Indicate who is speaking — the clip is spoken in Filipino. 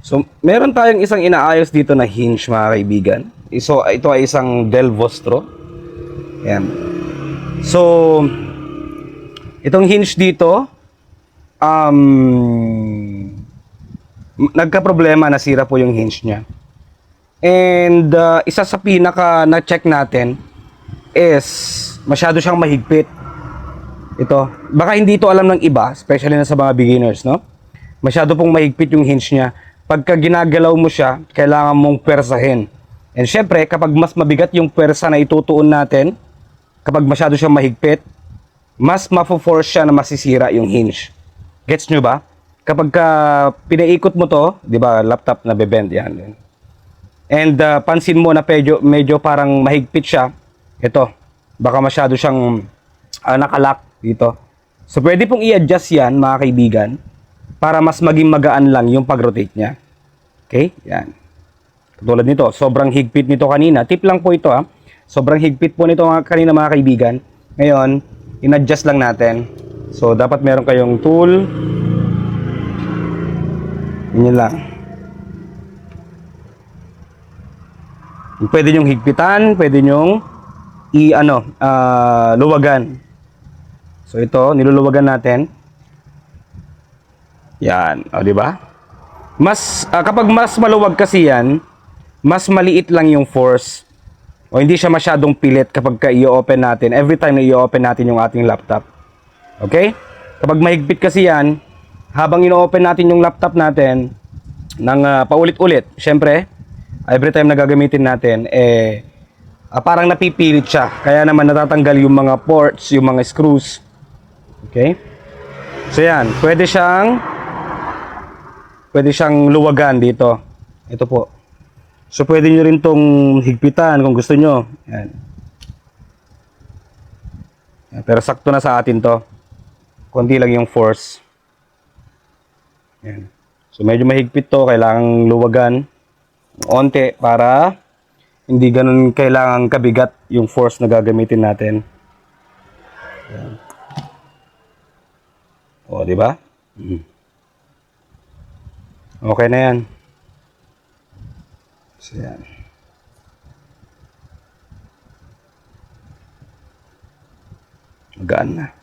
Speaker 1: So, meron tayong isang inaayos dito na hinge mga kaibigan. So, ito ay isang Del Vostro. Yan. So, itong hinge dito, um, nagka-problema, nasira po yung hinge niya. And uh, isa sa pinaka na-check natin is masyado siyang mahigpit. Ito, baka hindi ito alam ng iba, especially na sa mga beginners, no? Masyado pong mahigpit yung hinge niya. Pagka ginagalaw mo siya, kailangan mong persahin. And syempre, kapag mas mabigat yung persa na itutuon natin, kapag masyado siyang mahigpit, mas mafo-force siya na masisira yung hinge. Gets nyo ba? Kapag ka pinaikot mo to, di ba, laptop na bebend yan. And uh, pansin mo na medyo, medyo parang mahigpit siya. Ito, baka masyado siyang uh, nakalock dito. So pwede pong i-adjust yan mga kaibigan para mas maging magaan lang yung pag-rotate niya. Okay? Yan. Katulad nito, sobrang higpit nito kanina. Tip lang po ito ha. Sobrang higpit po nito mga kanina mga kaibigan. Ngayon, in-adjust lang natin. So dapat meron kayong tool. Yun lang. Pwede nyong higpitan, pwede nyong i ano, ah, luwagan. So ito, niluluwagan natin. Yan, o di ba? Mas ah, kapag mas maluwag kasi yan, mas maliit lang yung force. O hindi siya masyadong pilit kapag ka i-open natin. Every time na i-open natin yung ating laptop. Okay? Kapag mahigpit kasi yan, habang ino-open natin yung laptop natin ng ah, paulit-ulit, syempre, every time na gagamitin natin, eh, ah, parang napipilit siya. Kaya naman natatanggal yung mga ports, yung mga screws. Okay? So yan, pwede siyang pwede siyang luwagan dito. Ito po. So pwede nyo rin tong higpitan kung gusto nyo. Yan. Yan, Pero sakto na sa atin to. Konti lang yung force. Yan. So medyo mahigpit to, kailangang luwagan onte para hindi ganun kailangan kabigat yung force na gagamitin natin. Yan. O, di ba? Mm. Okay na yan. So, yan. Magaan na.